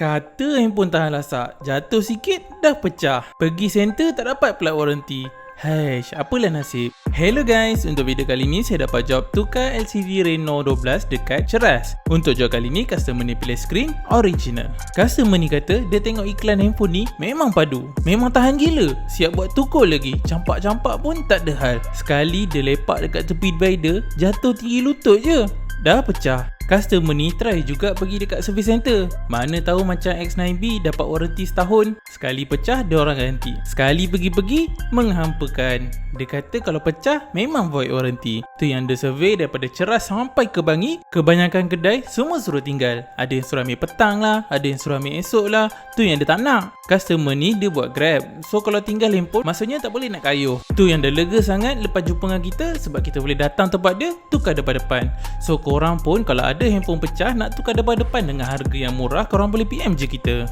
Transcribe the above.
Kata handphone tahan lasak, jatuh sikit dah pecah. Pergi center tak dapat plat warranty. Haish, apalah nasib. Hello guys, untuk video kali ni saya dapat job tukar LCD Reno 12 dekat Ceras. Untuk job kali ni, customer ni pilih screen original. Customer ni kata dia tengok iklan handphone ni memang padu. Memang tahan gila. Siap buat tukar lagi. Campak-campak pun tak ada hal. Sekali dia lepak dekat tepi divider, jatuh tinggi lutut je. Dah pecah. Customer ni try juga pergi dekat service center. Mana tahu macam X9B dapat warranty setahun. Sekali pecah, dia orang ganti. Sekali pergi-pergi, menghampakan. Dia kata kalau pecah, memang void warranty. Tu yang dia survey daripada ceras sampai ke bangi. Kebanyakan kedai, semua suruh tinggal. Ada yang suruh ambil petang lah, ada yang suruh ambil esok lah. Tu yang dia tak nak. Customer ni dia buat grab. So kalau tinggal handphone, maksudnya tak boleh nak kayuh. Tu yang dia lega sangat lepas jumpa dengan kita sebab kita boleh datang tempat dia, tukar depan-depan. So korang pun kalau ada handphone pecah nak tukar depan-depan dengan harga yang murah, korang boleh PM je kita.